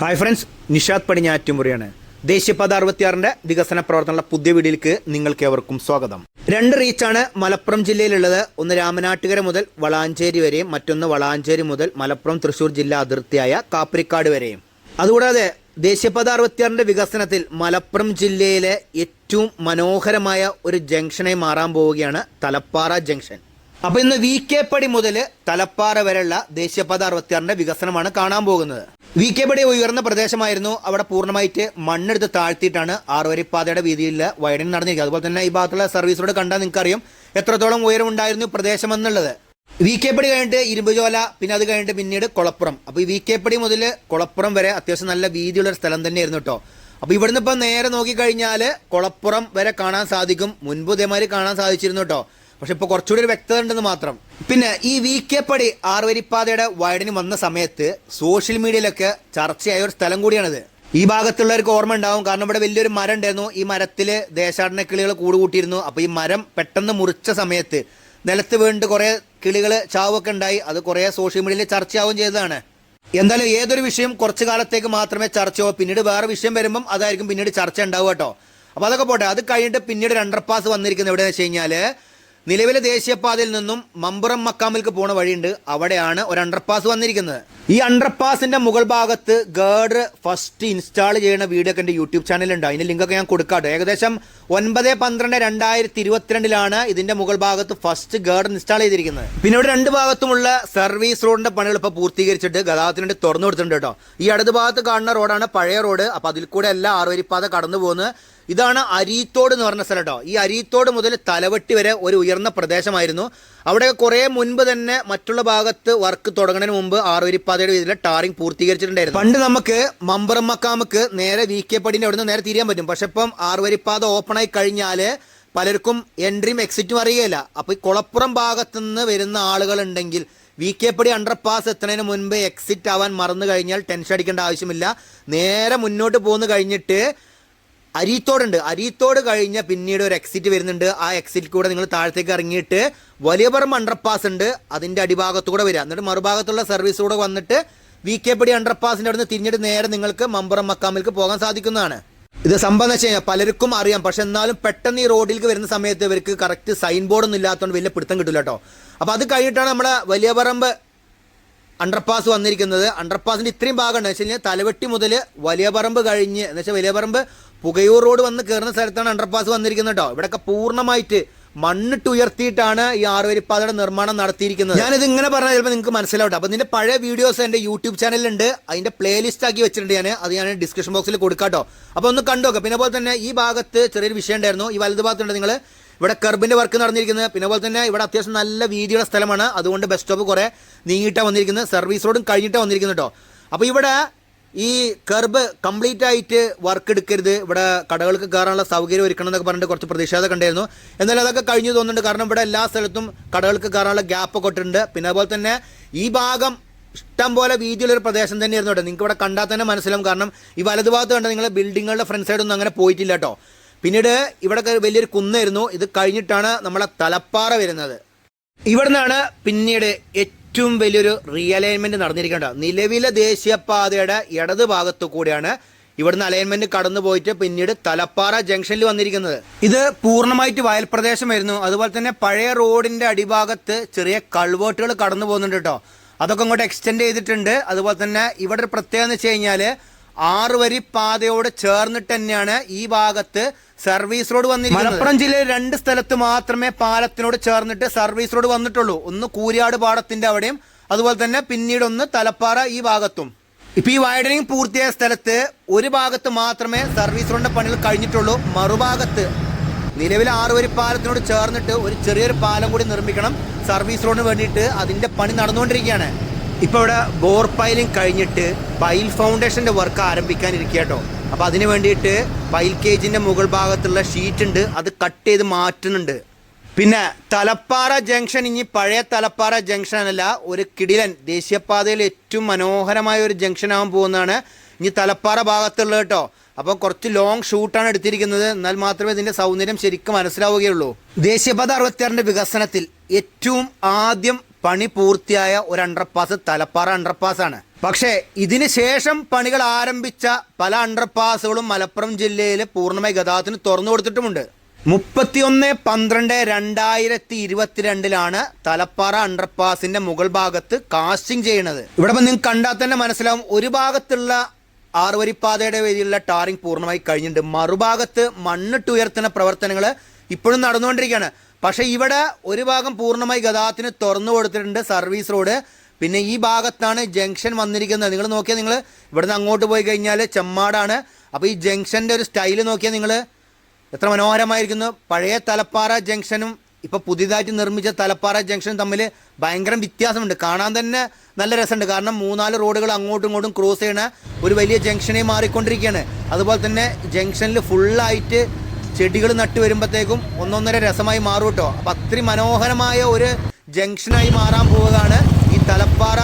Hi friends Nishad പടിഞ്ഞാറ്റുമുറിയാണ്. ദേശീയപാത അറുപത്തിയാറിന്റെ വികസന പ്രവർത്തനങ്ങളുടെ പുതിയ വീഡിയോയിലേക്ക് നിങ്ങൾക്ക് ഏവർക്കും സ്വാഗതം. രണ്ട് റീച്ചാണ് മലപ്പുറം ജില്ലയിലുള്ളത്. ഒന്ന് രാമനാട്ടുകര മുതൽ വളാഞ്ചേരി വരെയും മറ്റൊന്ന് വളാഞ്ചേരി മുതൽ മലപ്പുറം തൃശൂർ ജില്ലാ അതിർത്തിയായ കാപ്രിക്കാട് വരെയും. അതുകൂടാതെ ദേശീയപാത അറുപത്തിയാറിന്റെ വികസനത്തിൽ മലപ്പുറം ജില്ലയിലെ ഏറ്റവും മനോഹരമായ ഒരു ജംഗ്ഷനായി മാറാൻ പോവുകയാണ് തലപ്പാറ ജംഗ്ഷൻ. അപ്പൊ ഇന്ന് വി കെ പടി മുതൽ തലപ്പാറ വരെയുള്ള ദേശീയപാത അറുപത്തിയാറിന്റെ വികസനമാണ് കാണാൻ പോകുന്നത്. വി കെ പടി ഉയർന്ന പ്രദേശമായിരുന്നു. അവിടെ പൂർണമായിട്ട് മണ്ണെടുത്ത് താഴ്ത്തിയിട്ടാണ് ആറുവരിപ്പാതയുടെ വീതിയിൽ വയഡിങ് നടന്നിരിക്കുന്നത്. അതുപോലെ തന്നെ ഈ ഭാഗത്തുള്ള സർവീസിലൂടെ കണ്ടാൽ കണ്ടാൽ നിങ്ങൾക്കറിയും എത്രത്തോളം ഉയരമുണ്ടായിരുന്നു പ്രദേശം എന്നുള്ളത്. വി കെ പടി കഴിഞ്ഞിട്ട് ഇരുമ്പുചോല പിന്നെ അത് കഴിഞ്ഞിട്ട് പിന്നീട് കുളപ്പുറം. അപ്പോൾ ഈ വി കെ പടി മുതൽ കുളപ്പുറം വരെ അത്യാവശ്യം നല്ല വീതിയുള്ള ഒരു സ്ഥലം തന്നെയായിരുന്നു കേട്ടോ. അപ്പോൾ ഇവിടുന്ന് ഇപ്പം നേരെ നോക്കിക്കഴിഞ്ഞാൽ കുളപ്പുറം വരെ കാണാൻ സാധിക്കും. മുൻപ് ഇതേമാതിരി കാണാൻ സാധിച്ചിരുന്നു കേട്ടോ. പക്ഷെ ഇപ്പോൾ കുറച്ചുകൂടി ഒരു വ്യക്തത ഉണ്ടെന്ന് മാത്രം. പിന്നെ ഈ വി കെ പടി ആറുവരിപ്പാതയുടെ വൈഡിന് വന്ന സമയത്ത് സോഷ്യൽ മീഡിയയിലൊക്കെ ചർച്ചയായ ഒരു സ്ഥലം കൂടിയാണിത്. ഈ ഭാഗത്തുള്ളവർക്ക് ഓർമ്മ ഉണ്ടാവും. കാരണം ഇവിടെ വലിയൊരു മരം ഉണ്ടായിരുന്നു. ഈ മരത്തിൽ ദേശാടന കിളികൾ കൂടുകൂട്ടിയിരുന്നു അപ്പൊ അപ്പോൾ ഈ മരം പെട്ടെന്ന് മുറിച്ച സമയത്ത് നിലത്ത് വീണ്ട് കുറേ കിളികൾ ചാവൊക്കെ ഉണ്ടായി. അത് കുറേ സോഷ്യൽ മീഡിയയിൽ ചർച്ചയാവും ചെയ്തതാണ്. എന്തായാലും ഏതൊരു വിഷയം കുറച്ചു കാലത്തേക്ക് മാത്രമേ ചർച്ചയാവൂ. പിന്നീട് വേറെ വിഷയം വരുമ്പം അതായിരിക്കും പിന്നീട് ചർച്ച ഉണ്ടാവുക കേട്ടോ. അപ്പോൾ അതൊക്കെ പോട്ടെ. അത് കഴിഞ്ഞിട്ട് പിന്നീട് ഒരു അണ്ടർപാസ് വന്നിരിക്കുന്നത് എവിടെയെന്ന് വെച്ച് കഴിഞ്ഞാൽ നിലവിലെ ദേശീയപാതയിൽ നിന്നും മമ്പുറം മക്കാമിലേക്ക് പോണ വഴിയുണ്ട്. അവിടെയാണ് ഒരു അണ്ടർപാസ് വന്നിരിക്കുന്നത്. ഈ അണ്ടർപാസിന്റെ മുകൾ ഭാഗത്ത് ഗേഡ് ഫസ്റ്റ് ഇൻസ്റ്റാൾ ചെയ്യുന്ന വീഡിയോ ഒക്കെ എന്റെ യൂട്യൂബ് ചാനലുണ്ട് അതിന്റെ ലിങ്കൊക്കെ ഞാൻ കൊടുക്കാട്ടോ. ഏകദേശം ഒൻപത് പന്ത്രണ്ട് രണ്ടായിരത്തി ഇരുപത്തിരണ്ടിലാണ് ഇതിന്റെ മുകൾ ഭാഗത്ത് ഫസ്റ്റ് ഗേഡ് ഇൻസ്റ്റാൾ ചെയ്തിരിക്കുന്നത്. പിന്നെ ഇവിടെ രണ്ട് ഭാഗത്തുമുള്ള സർവീസ് റോഡിന്റെ പണികൾ ഇപ്പോൾ പൂർത്തീകരിച്ചിട്ട് ഗതാഗതത്തിന് വേണ്ടി തുറന്നു കൊടുത്തിട്ടുണ്ട് കേട്ടോ. ഈ അടുത്ത ഭാഗത്ത് കാണുന്ന റോഡാണ് പഴയ റോഡ്. അപ്പോൾ അതിൽ കൂടെ എല്ലാ ആറുവരിപ്പാത കടന്നു പോകുന്നത് ഇതാണ് അരീത്തോട് എന്ന് പറഞ്ഞ സ്ഥലം ഈ അരീത്തോട് മുതൽ തലവെട്ടി വരെ ഒരു ഉയർന്ന പ്രദേശമായിരുന്നു. അവിടെ കുറേ മുൻപ് തന്നെ മറ്റുള്ള ഭാഗത്ത് വർക്ക് തുടങ്ങുന്നതിന് മുമ്പ് ആറുവരിപ്പാതയുടെ വീതിയിലെ ടാറിംഗ് പൂർത്തീകരിച്ചിട്ടുണ്ടായിരുന്നു. പണ്ട് നമുക്ക് മമ്പറം മക്കാമക്ക് നേരെ വി കെ പടിന്റെ അവിടെ നിന്ന് നേരെ തിരിയാൻ പറ്റും. പക്ഷെ ഇപ്പം ആറുവരിപ്പാത ഓപ്പണായി ആയി കഴിഞ്ഞാൽ പലർക്കും എൻട്രിയും എക്സിറ്റും അറിയുകയില്ല അപ്പോൾ ഈ കുളപ്പുറം ഭാഗത്തുനിന്ന് വരുന്ന ആളുകൾ ഉണ്ടെങ്കിൽ വി കെ പടി അണ്ടർപാസ് എത്തുന്നതിന് മുൻപ് എക്സിറ്റ് ആവാൻ മറന്നു കഴിഞ്ഞാൽ ടെൻഷൻ അടിക്കേണ്ട ആവശ്യമില്ല. നേരെ മുന്നോട്ട് പോന്നു കഴിഞ്ഞിട്ട് അരീത്തോടുണ്ട്. അരീത്തോട് കഴിഞ്ഞ പിന്നീട് ഒരു എക്സിറ്റ് വരുന്നുണ്ട്. ആ എക്സിറ്റ് കൂടെ നിങ്ങൾ താഴത്തേക്ക് ഇറങ്ങിയിട്ട് വലിയ പറമ്പ് അണ്ടർപാസ് ഉണ്ട്. അതിന്റെ അടിഭാഗത്തൂടെ വരിക. എന്നിട്ട് മറുഭാഗത്തുള്ള സർവീസ് കൂടെ വന്നിട്ട് വി കെ പടി അണ്ടർപാസിന്റെ അവിടുന്ന് തിരിഞ്ഞിട്ട് നേരെ നിങ്ങൾക്ക് മമ്പുറം മക്കാമിലേക്ക് പോകാൻ സാധിക്കുന്നതാണ്. ഇത് സംഭവം വെച്ച് കഴിഞ്ഞാൽ പലർക്കും അറിയാം. പക്ഷെ എന്നാലും പെട്ടെന്ന് ഈ റോഡിലേക്ക് വരുന്ന സമയത്ത് ഇവർക്ക് കറക്റ്റ് സൈൻ ബോർഡ് ഒന്നും ഇല്ലാത്തതുകൊണ്ട് വലിയ പിടുത്തം കിട്ടില്ല കേട്ടോ. അപ്പോൾ അത് കഴിഞ്ഞിട്ടാണ് നമ്മുടെ വലിയ പറമ്പ് അണ്ടർപാസ് വന്നിരിക്കുന്നത്. അണ്ടർപാസിന്റെ ഇത്രയും ഭാഗം ഉണ്ടെന്ന് വെച്ച് കഴിഞ്ഞാൽ തലവെട്ടി മുതൽ വലിയ പറമ്പ് കഴിഞ്ഞ് എന്ന് വെച്ചാൽ വലിയ പറമ്പ് പുകയൂർ റോഡ് വന്ന് കയറുന്ന സ്ഥലത്താണ് അണ്ടർപാസ് വന്നിരിക്കുന്നത് കേട്ടോ ഇവിടെയൊക്കെ പൂർണമായിട്ട് മണ്ണിട്ട് ഉയർത്തിയിട്ടാണ് ഈ ആറുവരിപ്പാതയുടെ നിർമ്മാണം നടത്തിയിരിക്കുന്നത്. ഞാനിത് ഇങ്ങനെ പറഞ്ഞാൽ ചിലപ്പോൾ നിങ്ങൾക്ക് മനസ്സിലാവട്ടെ. അപ്പോൾ നിന്റെ പഴയ വീഡിയോസ് എന്റെ യൂട്യൂബ് ചാനലിലുണ്ട് അതിന്റെ പ്ലേലിസ്റ്റ് ആക്കി വെച്ചിട്ടുണ്ട് ഞാൻ അത് ഞാൻ ഡിസ്ക്രിപ്ഷൻ ബോക്സിൽ കൊടുക്കാട്ടോ അപ്പോൾ ഒന്ന് കണ്ടോക്കെ പിന്നെ പോലെ തന്നെ ഈ ഭാഗത്ത് ചെറിയൊരു വിഷയം ഉണ്ടായിരുന്നു. ഈ വലതു ഭാഗത്തുണ്ട് നിങ്ങൾ ഇവിടെ കർബിന്റെ വർക്ക് നടന്നിരിക്കുന്നത്. പിന്നെ പോലെ തന്നെ ഇവിടെ അത്യാവശ്യം നല്ല വീതിയുള്ള സ്ഥലമാണ്. അതുകൊണ്ട് ബസ് സ്റ്റോപ്പ് കുറെ നീങ്ങിയിട്ടാണ് വന്നിരിക്കുന്നത്. സർവീസ് റോഡും കഴിഞ്ഞിട്ടാണ് വന്നിരിക്കുന്നത് കേട്ടോ അപ്പോൾ ഇവിടെ ഈ കർബ് കംപ്ലീറ്റ് ആയിട്ട് വർക്ക് എടുക്കരുത്. ഇവിടെ കടകൾക്ക് കയറാനുള്ള സൗകര്യം ഒരുക്കണം എന്നൊക്കെ പറഞ്ഞിട്ട് കുറച്ച് പ്രതിഷേധം കണ്ടായിരുന്നു എന്നാലും അതൊക്കെ കഴിഞ്ഞു തോന്നുന്നുണ്ട്. കാരണം ഇവിടെ എല്ലാ സ്ഥലത്തും കടകൾക്ക് കയറാനുള്ള ഗ്യാപ്പ് ഒക്കെ ഇട്ടിട്ടുണ്ട്. പിന്നെ അതുപോലെ തന്നെ ഈ ഭാഗം ഇഷ്ടം പോലെ വീതിയുള്ളൊരു പ്രദേശം തന്നെയായിരുന്നു കേട്ടോ. നിങ്ങൾക്ക് ഇവിടെ കണ്ടാൽ തന്നെ മനസ്സിലാവും. കാരണം ഈ വലതുഭാഗത്ത് കണ്ട? നിങ്ങൾ ബിൽഡിങ്ങുകളുടെ ഫ്രണ്ട് സൈഡൊന്നും അങ്ങനെ പോയിട്ടില്ല കേട്ടോ. പിന്നീട് ഇവിടെ വലിയൊരു കുന്നായിരുന്നു. ഇത് കഴിഞ്ഞിട്ടാണ് നമ്മളെ തലപ്പാറ വരുന്നത്. ഇവിടുന്നാണ് പിന്നീട് ഏറ്റവും വലിയൊരു റീഅലൈൻമെന്റ് നടന്നിരിക്കേണ്ട. നിലവിലെ ദേശീയപാതയുടെ ഇടത് ഭാഗത്തു കൂടിയാണ് ഇവിടുന്ന് അലൈൻമെന്റ് കടന്നു പോയിട്ട് പിന്നീട് തലപ്പാറ ജംഗ്ഷനിൽ വന്നിരിക്കുന്നത്. ഇത് പൂർണമായിട്ട് വയൽ പ്രദേശമായിരുന്നു അതുപോലെ തന്നെ പഴയ റോഡിന്റെ അടിഭാഗത്ത് ചെറിയ കൾവേട്ടുകൾ കടന്നു പോകുന്നുണ്ട് കേട്ടോ. അതൊക്കെ അങ്ങോട്ട് എക്സ്റ്റെൻഡ് ചെയ്തിട്ടുണ്ട്. അതുപോലെ തന്നെ ഇവിടെ ഒരു പ്രത്യേകത എന്ന് വെച്ച് കഴിഞ്ഞാൽ ആറ് വരി പാതയോട് ചേർന്നിട്ട് തന്നെയാണ് ഈ ഭാഗത്ത് സർവീസ് റോഡ് വന്നിരിക്കുന്നത്. മലപ്പുറം ജില്ലയിൽ രണ്ട് സ്ഥലത്ത് മാത്രമേ പാലത്തിനോട് ചേർന്നിട്ട് സർവീസ് റോഡ് വന്നിട്ടുള്ളൂ. ഒന്ന് കൂരിയാട് പാടത്തിന്റെ അവിടെയും അതുപോലെ തന്നെ പിന്നീട് ഒന്ന് തലപ്പാറ ഈ ഭാഗത്തും. ഇപ്പൊ ഈ വൈഡനിങ് പൂർത്തിയായ സ്ഥലത്ത് ഒരു ഭാഗത്ത് മാത്രമേ സർവീസ് റോഡിന്റെ പണികൾ കഴിഞ്ഞിട്ടുള്ളൂ. മറുഭാഗത്ത് നിലവിൽ ആറുവരി പാലത്തിനോട് ചേർന്നിട്ട് ഒരു ചെറിയൊരു പാലം കൂടി നിർമ്മിക്കണം. സർവീസ് റോഡിന് വേണ്ടിയിട്ട് അതിന്റെ പണി നടന്നുകൊണ്ടിരിക്കുകയാണ്. ഇപ്പൊ ഇവിടെ ബോർ പൈലിംഗ് കഴിഞ്ഞിട്ട് പൈൽ ഫൗണ്ടേഷന്റെ വർക്ക് ആരംഭിക്കാനിരിക്കുക കേട്ടോ അപ്പൊ അതിന് വേണ്ടിയിട്ട് പൈൽ കേജിന്റെ മുകൾ ഭാഗത്തുള്ള ഷീറ്റ് ഉണ്ട്. അത് കട്ട് ചെയ്ത് മാറ്റുന്നുണ്ട്. പിന്നെ തലപ്പാറ ജംഗ്ഷൻ ഇനി പഴയ തലപ്പാറ ജംഗ്ഷൻ അല്ല ഒരു കിടിലൻ ദേശീയപാതയിൽ ഏറ്റവും മനോഹരമായ ഒരു ജംഗ്ഷൻ ആവാൻ പോകുന്നതാണ് ഇനി തലപ്പാറ ഭാഗത്തുള്ളത് കേട്ടോ അപ്പോൾ കുറച്ച് ലോങ് ഷൂട്ടാണ് എടുത്തിരിക്കുന്നത്. എന്നാൽ മാത്രമേ ഇതിന്റെ സൗന്ദര്യം ശരിക്കും മനസ്സിലാവുകയുള്ളൂ. ദേശീയപാത അറുപത്തിയാറിന്റെ വികസനത്തിൽ ഏറ്റവും ആദ്യം പണി പൂർത്തിയായ ഒരു അണ്ടർപാസ് തലപ്പാറ അണ്ടർപാസാണ് പക്ഷേ ഇതിന് ശേഷം പണികൾ ആരംഭിച്ച പല അണ്ടർപാസുകളും മലപ്പുറം ജില്ലയിൽ പൂർണമായി ഗതാഗതത്തിന് തുറന്നു കൊടുത്തിട്ടുമുണ്ട്. മുപ്പത്തിയൊന്ന് പന്ത്രണ്ട് രണ്ടായിരത്തി ഇരുപത്തിരണ്ടിലാണ് തലപ്പാറ അണ്ടർപാസിന്റെ മുകൾ ഭാഗത്ത് കാസ്റ്റിംഗ് ചെയ്യുന്നത്. ഇവിടെ നിങ്ങൾ കണ്ടാൽ തന്നെ മനസ്സിലാവും ഒരു ഭാഗത്തുള്ള ആറുവരിപ്പാതയുടെ വേദിയിലുള്ള ടാറിംഗ് പൂർണമായി കഴിഞ്ഞിട്ടുണ്ട്. മറുഭാഗത്ത് മണ്ണിട്ടുയർത്തുന്ന പ്രവർത്തനങ്ങൾ ഇപ്പോഴും നടന്നുകൊണ്ടിരിക്കുകയാണ്. പക്ഷേ ഇവിടെ ഒരു ഭാഗം പൂർണമായി ഗതാഗതത്തിന് തുറന്നു കൊടുത്തിട്ടുണ്ട് സർവീസ് റോഡ്. പിന്നെ ഈ ഭാഗത്താണ് ജംഗ്ഷൻ വന്നിരിക്കുന്നത്. നിങ്ങൾ നോക്കിയാൽ നിങ്ങൾ ഇവിടുന്ന് അങ്ങോട്ട് പോയി കഴിഞ്ഞാൽ ചെമ്മാടാണ്. അപ്പോൾ ഈ ജംഗ്ഷന്റെ ഒരു സ്റ്റൈൽ നോക്കിയാൽ നിങ്ങൾ എത്ര മനോഹരമായിരിക്കുന്നു. പഴയ തലപ്പാറ ജംഗ്ഷനും ഇപ്പോൾ പുതിയതായിട്ട് നിർമ്മിച്ച തലപ്പാറ ജംഗ്ഷനും തമ്മിൽ ഭയങ്കര വ്യത്യാസമുണ്ട്. കാണാൻ തന്നെ നല്ല രസമുണ്ട്. കാരണം മൂന്നാൽ റോഡുകൾ അങ്ങോട്ടും ഇങ്ങോട്ടും ക്രോസ് ചെയ്യണ ഒരു വലിയ ജംഗ്ഷനെ മാറിക്കൊണ്ടിരിക്കുകയാണ്. അതുപോലെ തന്നെ ജംഗ്ഷനിൽ ഫുള്ളായിട്ട് ചെടികൾ നട്ടു വരുമ്പോഴത്തേക്കും ഒന്നൊന്നര രസമായി മാറും കേട്ടോ. അപ്പം അത്രയും മനോഹരമായ ഒരു ജംഗ്ഷനായി മാറാൻ പോവുകയാണ് ഈ തലപ്പാറ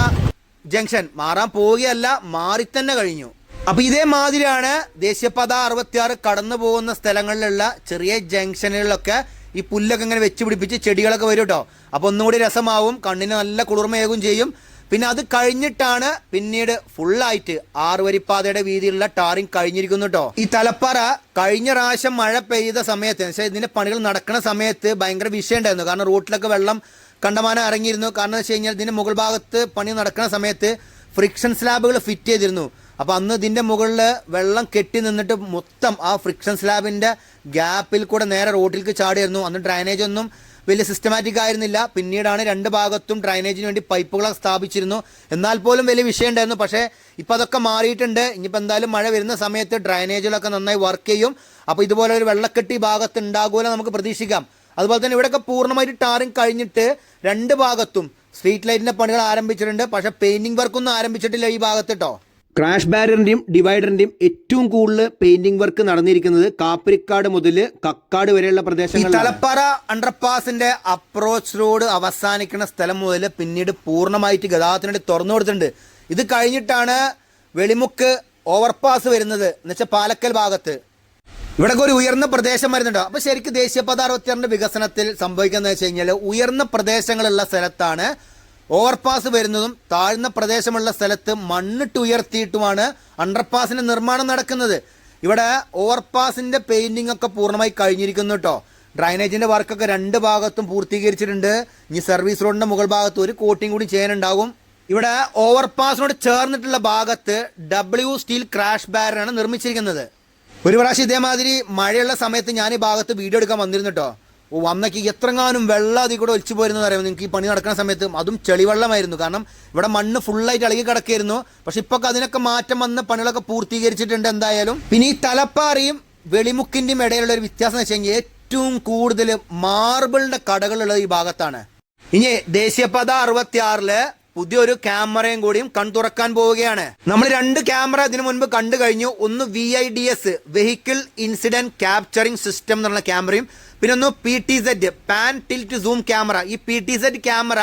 ജംഗ്ഷൻ. മാറാൻ പോവുകയല്ല മാറി തന്നെ കഴിഞ്ഞു. അപ്പൊ ഇതേ മാതിരിയാണ് ദേശീയപാത അറുപത്തിയാറ് കടന്നു പോകുന്ന സ്ഥലങ്ങളിലുള്ള ചെറിയ ജംഗ്ഷനുകളിലൊക്കെ ഈ പുല്ലൊക്കെ ഇങ്ങനെ വെച്ച് പിടിപ്പിച്ച് ചെടികളൊക്കെ വരും കേട്ടോ. അപ്പൊ ഒന്നുകൂടി രസമാവും കണ്ണിന് നല്ല കുളിർമയേകും ചെയ്യും. പിന്നെ അത് കഴിഞ്ഞിട്ടാണ് പിന്നീട് ഫുള്ളായിട്ട് ആറുവരിപ്പാതയുടെ വീതിയിലുള്ള ടാറിങ് കഴിഞ്ഞിരിക്കുന്നു കേട്ടോ ഈ തലപ്പാറ കഴിഞ്ഞ പ്രാവശ്യം മഴ പെയ്ത സമയത്ത് പക്ഷേ ഇതിന്റെ പണികൾ നടക്കുന്ന സമയത്ത് ഭയങ്കര വിഷയം ഉണ്ടായിരുന്നു കാരണം റോട്ടിലൊക്കെ വെള്ളം കണ്ടമാനം ഇറങ്ങിയിരുന്നു കാരണം വെച്ച് കഴിഞ്ഞാൽ ഇതിന്റെ മുകൾ ഭാഗത്ത് പണി നടക്കുന്ന സമയത്ത് ഫ്രിക്ഷൻ സ്ലാബുകൾ ഫിറ്റ് ചെയ്തിരുന്നു. അപ്പോൾ അന്ന് ഇതിന്റെ മുകളിൽ വെള്ളം കെട്ടി നിന്നിട്ട് മൊത്തം ആ ഫ്രിക്ഷൻ സ്ലാബിന്റെ ഗ്യാപ്പിൽ കൂടെ നേരെ റോഡിലേക്ക് ചാടിയിരുന്നു. അന്ന് ഡ്രൈനേജ് ഒന്നും വലിയ സിസ്റ്റമാറ്റിക് ആയിരുന്നില്ല. പിന്നീടാണ് രണ്ട് ഭാഗത്തും ഡ്രൈനേജിന് വേണ്ടി പൈപ്പുകളൊക്കെ സ്ഥാപിച്ചിരുന്നു. എന്നാൽ പോലും വലിയ വിഷയം ഉണ്ടായിരുന്നു. പക്ഷേ ഇപ്പോൾ അതൊക്കെ മാറിയിട്ടുണ്ട്. ഇനിയിപ്പോൾ എന്തായാലും മഴ വരുന്ന സമയത്ത് ഡ്രൈനേജിലൊക്കെ നന്നായി വർക്ക് ചെയ്യും. അപ്പോൾ ഇതുപോലെ ഒരു വെള്ളക്കെട്ടി ഭാഗത്ത് ഉണ്ടാകുമല്ലോ നമുക്ക് പ്രതീക്ഷിക്കാം. അതുപോലെ തന്നെ ഇവിടെയൊക്കെ പൂർണമായിട്ട് ടാറിങ് കഴിഞ്ഞിട്ട് രണ്ട് ഭാഗത്തും സ്ട്രീറ്റ് ലൈറ്റിന്റെ പണികൾ ആരംഭിച്ചിട്ടുണ്ട്. പക്ഷേ പെയിന്റിംഗ് വർക്കൊന്നും ആരംഭിച്ചിട്ടില്ല ഈ ഭാഗത്ത് കേട്ടോ ക്രാഷ് ബാരറിന്റെയും ഡിവൈഡറിന്റെയും ഏറ്റവും കൂടുതൽ പെയിന്റിംഗ് വർക്ക് നടന്നിരിക്കുന്നത് കാപ്പരിക്കാട് മുതൽ കക്കാട് വരെയുള്ള പ്രദേശങ്ങൾ തലപ്പാറ അണ്ടർപാസിന്റെ അപ്രോച്ച് റോഡ് അവസാനിക്കുന്ന സ്ഥലം മുതൽ പിന്നീട് പൂർണമായിട്ട് ഗതാഗതത്തിന് വേണ്ടി തുറന്നു കൊടുത്തിട്ടുണ്ട്. ഇത് കഴിഞ്ഞിട്ടാണ് വെളിമുക്ക് ഓവർപാസ് വരുന്നത്. എന്നുവെച്ചാൽ പാലക്കൽ ഭാഗത്ത്. ഇവിടെ ഒരു ഉയർന്ന പ്രദേശം വരുന്നുണ്ടോ. അപ്പൊ ശരിക്കും ദേശീയപാത അറുപത്തിയാറിന്റെ വികസനത്തിൽ സംഭവിക്കുന്നത് വെച്ച് കഴിഞ്ഞാൽ ഉയർന്ന പ്രദേശങ്ങളുള്ള സ്ഥലത്താണ് ഓവർപാസ് വരുന്നതും താഴ്ന്ന പ്രദേശമുള്ള സ്ഥലത്ത് മണ്ണിട്ട് ഉയർത്തിയിട്ടുമാണ് അണ്ടർപാസിന്റെ നിർമ്മാണം നടക്കുന്നത്. ഇവിടെ ഓവർപാസിന്റെ പെയിന്റിംഗ് ഒക്കെ പൂർണമായി കഴിഞ്ഞിരിക്കുന്നു കേട്ടോ ഡ്രൈനേജിന്റെ വർക്കൊക്കെ രണ്ട് ഭാഗത്തും പൂർത്തീകരിച്ചിട്ടുണ്ട്. ഇനി സർവീസ് റോഡിന്റെ മുകൾ ഭാഗത്ത് ഒരു കോട്ടിംഗ് കൂടി ചെയ്യാനുണ്ടാകും. ഇവിടെ ഓവർപാസിനോട് ചേർന്നിട്ടുള്ള ഭാഗത്ത് ഡബ്ല്യു സ്റ്റീൽ ക്രാഷ് ബാരനാണ് നിർമ്മിച്ചിരിക്കുന്നത്. ഒരു പ്രാവശ്യം ഇതേമാതിരി മഴയുള്ള സമയത്ത് ഞാൻ ഈ ഭാഗത്ത് വീഡിയോ എടുക്കാൻ വന്നിരുന്നു കേട്ടോ ഓ വന്നേക്ക് എത്രങ്ങാനും വെള്ളം അതിൽ കൂടെ ഒലിച്ചു പോയിരുന്നെന്ന് അറിയാം നിങ്ങൾക്ക് ഈ പണി നടക്കുന്ന സമയത്ത് അതും ചെളിവെള്ളമായിരുന്നു. കാരണം ഇവിടെ മണ്ണ് ഫുള്ളായിട്ട് ഇളകി കിടക്കായിരുന്നു പക്ഷെ ഇപ്പൊ അതിനൊക്കെ മാറ്റം വന്ന് പണികളൊക്കെ പൂർത്തീകരിച്ചിട്ടുണ്ട് എന്തായാലും. പിന്നെ ഈ തലപ്പാറയും വെളിമുക്കിന്റെയും ഇടയിലുള്ള ഒരു വ്യത്യാസം എന്ന് വെച്ച് ഏറ്റവും കൂടുതൽ മാർബിളിന്റെ കടകളുള്ളത് ഈ ഭാഗത്താണ്. ഇനി ദേശീയപാത അറുപത്തി ആറിൽ പുതിയൊരു ക്യാമറയും കൂടിയും കൺ തുറക്കാൻ പോവുകയാണ്. നമ്മൾ രണ്ട് ക്യാമറ ഇതിനു മുൻപ് കണ്ടു കഴിഞ്ഞു. ഒന്ന് V I D S vehicle incident capturing system എന്നുള്ള ക്യാമറയും പിന്നെ ഒന്ന് P T Z pan tilt zoom camera. ഈ P T Z camera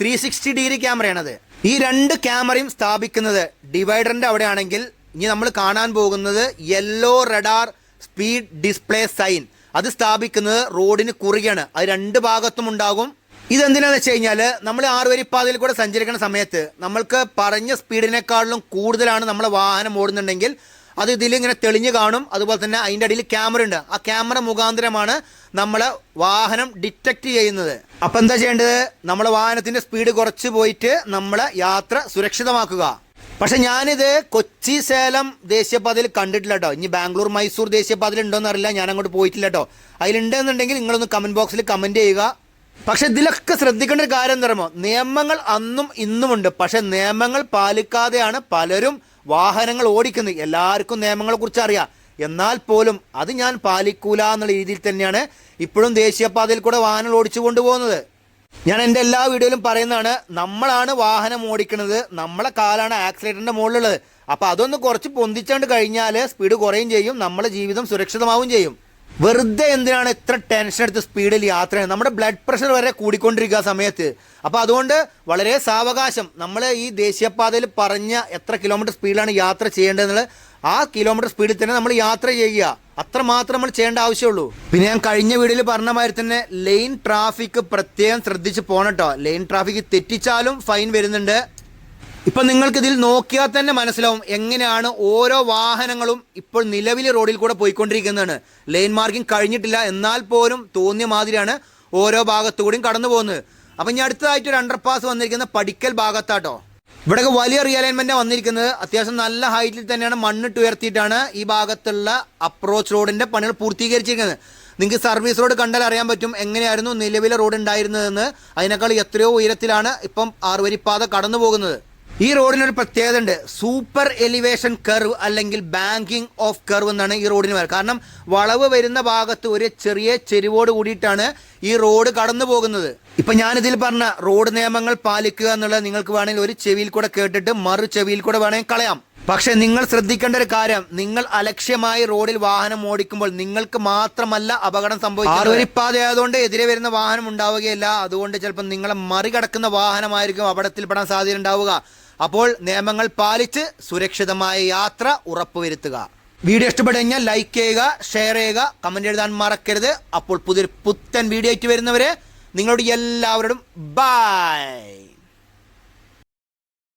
three sixty degree ക്യാമറയാണത്. ഈ രണ്ട് ക്യാമറയും സ്ഥാപിക്കുന്നത് ഡിവൈഡറിന്റെ അവിടെയാണെങ്കിൽ ഇനി നമ്മൾ കാണാൻ പോകുന്നത് yellow radar speed display sign. അത് സ്ഥാപിക്കുന്നത് റോഡിന് കുറുകയാണ്. അത് രണ്ട് ഭാഗത്തും ഉണ്ടാകും. ഇതെന്തിനാന്ന് വെച്ച് കഴിഞ്ഞാൽ നമ്മൾ ആറുവരിപ്പാതയിൽ കൂടെ സഞ്ചരിക്കുന്ന സമയത്ത് നമ്മൾക്ക് പറഞ്ഞ സ്പീഡിനേക്കാളിലും കൂടുതലാണ് നമ്മളെ വാഹനം ഓടുന്നുണ്ടെങ്കിൽ അത് ഇതിലിങ്ങനെ തെളിഞ്ഞു കാണും. അതുപോലെ തന്നെ അതിന്റെ അടിയിൽ ക്യാമറ ഉണ്ട്. ആ ക്യാമറ മുഖാന്തരമാണ് നമ്മളെ വാഹനം ഡിറ്റക്റ്റ് ചെയ്യുന്നത്. അപ്പം എന്താ ചെയ്യേണ്ടത്? നമ്മളെ വാഹനത്തിന്റെ സ്പീഡ് കുറച്ച് പോയിട്ട് നമ്മളെ യാത്ര സുരക്ഷിതമാക്കുക. പക്ഷെ ഞാനിത് കൊച്ചി സേലം ദേശീയപാതയിൽ കണ്ടിട്ടില്ല കേട്ടോ ഇനി ബാംഗ്ലൂർ മൈസൂർ ദേശീയപാതയിൽ ഉണ്ടോ എന്നറിയില്ല ഞാൻ അങ്ങോട്ട് പോയിട്ടില്ല കേട്ടോ അതിലുണ്ടെന്നുണ്ടെങ്കിൽ നിങ്ങളൊന്ന് കമന്റ് ബോക്സിൽ കമന്റ് ചെയ്യുക. പക്ഷെ ഇതിലൊക്കെ ശ്രദ്ധിക്കേണ്ട ഒരു കാര്യം തരുമോ നിയമങ്ങൾ അന്നും ഇന്നുമുണ്ട്. പക്ഷെ നിയമങ്ങൾ പാലിക്കാതെയാണ് പലരും വാഹനങ്ങൾ ഓടിക്കുന്നത്. എല്ലാവർക്കും നിയമങ്ങളെ കുറിച്ച് അറിയാം. എന്നാൽ പോലും അത് ഞാൻ പാലിക്കൂല എന്നുള്ള രീതിയിൽ തന്നെയാണ് ഇപ്പോഴും ദേശീയപാതയിൽ കൂടെ വാഹനങ്ങൾ ഓടിച്ചു കൊണ്ടുപോകുന്നത്. ഞാൻ എന്റെ എല്ലാ വീഡിയോയിലും പറയുന്നതാണ് നമ്മളാണ് വാഹനം ഓടിക്കുന്നത്. നമ്മളെ കാലാണ് ആക്സിഡന്റിന്റെ മുകളിലുള്ളത്. അപ്പോൾ അതൊന്ന് കുറച്ച് പൊന്തിച്ചാണ്ട് കഴിഞ്ഞാൽ സ്പീഡ് കുറയും ചെയ്യും. നമ്മളെ ജീവിതം സുരക്ഷിതമാവും ചെയ്യും. വെറുതെ എന്തിനാണ് ഇത്ര ടെൻഷൻ എടുത്ത് സ്പീഡിൽ യാത്ര ചെയ്യുന്നത്? നമ്മുടെ ബ്ലഡ് പ്രഷർ വരെ കൂടിക്കൊണ്ടിരിക്കുക ആ സമയത്ത്. അപ്പോൾ അതുകൊണ്ട് വളരെ സാവകാശം. നമ്മൾ ഈ ദേശീയപാതയിൽ പറഞ്ഞ എത്ര കിലോമീറ്റർ സ്പീഡിലാണ് യാത്ര ചെയ്യേണ്ടതെന്നുള്ളത് ആ കിലോമീറ്റർ സ്പീഡിൽ തന്നെ നമ്മൾ യാത്ര ചെയ്യുക. അത്ര മാത്രം നമ്മൾ ചെയ്യേണ്ട ആവശ്യമുള്ളൂ. പിന്നെ ഞാൻ കഴിഞ്ഞ വീഡിയോയിൽ പറഞ്ഞ മാതിരി തന്നെ ലൈൻ ട്രാഫിക് പ്രത്യേകം ശ്രദ്ധിച്ച് പോകണം കേട്ടോ ലൈൻ ട്രാഫിക് തെറ്റിച്ചാലും ഫൈൻ വരുന്നുണ്ട്. ഇപ്പൊ നിങ്ങൾക്ക് ഇതിൽ നോക്കിയാൽ തന്നെ മനസ്സിലാവും എങ്ങനെയാണ് ഓരോ വാഹനങ്ങളും ഇപ്പോൾ നിലവിലെ റോഡിൽ കൂടെ പോയിക്കൊണ്ടിരിക്കുന്നതാണ്. ലൈൻ മാർക്കിംഗ് കഴിഞ്ഞിട്ടില്ല എന്നാൽ പോലും തോന്നിയ മാതിരിയാണ് ഓരോ ഭാഗത്തുകൂടിയും കടന്നു പോകുന്നത്. അപ്പം ഇനി അടുത്തതായിട്ട് ഒരു അണ്ടർപാസ് വന്നിരിക്കുന്ന പടിക്കൽ ഭാഗത്താട്ടോ. ഇവിടെ വലിയ റിയലൈൻമെന്റ് വന്നിരിക്കുന്നത്. അത്യാവശ്യം നല്ല ഹൈറ്റിൽ തന്നെയാണ് മണ്ണിട്ട് ഉയർത്തിയിട്ടാണ് ഈ ഭാഗത്തുള്ള അപ്രോച്ച് റോഡിന്റെ പണികൾ പൂർത്തീകരിച്ചിരിക്കുന്നത്. നിങ്ങൾക്ക് സർവീസ് റോഡ് കണ്ടാൽ അറിയാൻ പറ്റും എങ്ങനെയായിരുന്നു നിലവിലെ റോഡ് ഉണ്ടായിരുന്നതെന്ന്. അതിനേക്കാൾ എത്രയോ ഉയരത്തിലാണ് ഇപ്പം ആറുവരിപ്പാത കടന്നു പോകുന്നത് ഈ റോഡിനൊരു പ്രത്യേകത ഉണ്ട് സൂപ്പർ എലിവേഷൻ കർവ് അല്ലെങ്കിൽ ബാങ്കിങ് ഓഫ് കർവ് എന്നാണ് ഈ റോഡിന് പറയുക കാരണം വളവ് വരുന്ന ഭാഗത്ത് ഒരു ചെറിയ ചെരുവോട് കൂടിയിട്ടാണ് ഈ റോഡ് കടന്നു പോകുന്നത്. ഇപ്പൊ ഞാനിതിൽ പറഞ്ഞ റോഡ് നിയമങ്ങൾ പാലിക്കുക എന്നുള്ളത് നിങ്ങൾക്ക് വേണമെങ്കിൽ ഒരു ചെവിയിൽ കൂടെ കേട്ടിട്ട് മറു ചെവിയിൽ കൂടെ വേണമെങ്കിൽ കളയാം. പക്ഷെ നിങ്ങൾ ശ്രദ്ധിക്കേണ്ട ഒരു കാര്യം നിങ്ങൾ അലക്ഷ്യമായി റോഡിൽ വാഹനം ഓടിക്കുമ്പോൾ നിങ്ങൾക്ക് മാത്രമല്ല അപകടം സംഭവിക്കുന്നത്. ആറുവരിപ്പാത ആയതുകൊണ്ട് എതിരെ വരുന്ന വാഹനം ഉണ്ടാവുകയില്ല. അതുകൊണ്ട് ചിലപ്പോൾ നിങ്ങളെ മറികടക്കുന്ന വാഹനമായിരിക്കും അപകടത്തിൽപ്പെടാൻ സാധ്യത ഉണ്ടാവുക അപ്പോൾ നിയമങ്ങൾ പാലിച്ച് സുരക്ഷിതമായ യാത്ര ഉറപ്പുവരുത്തുക. വീഡിയോ ഇഷ്ടപ്പെട്ടു കഴിഞ്ഞാൽ ലൈക്ക് ചെയ്യുക ഷെയർ ചെയ്യുക കമന്റ് എഴുതാൻ മറക്കരുത്. അപ്പോൾ പുതിയൊരു പുത്തൻ വീഡിയോ ആയിട്ട് വരുന്നവരെ നിങ്ങളോട് എല്ലാവരോടും ബൈ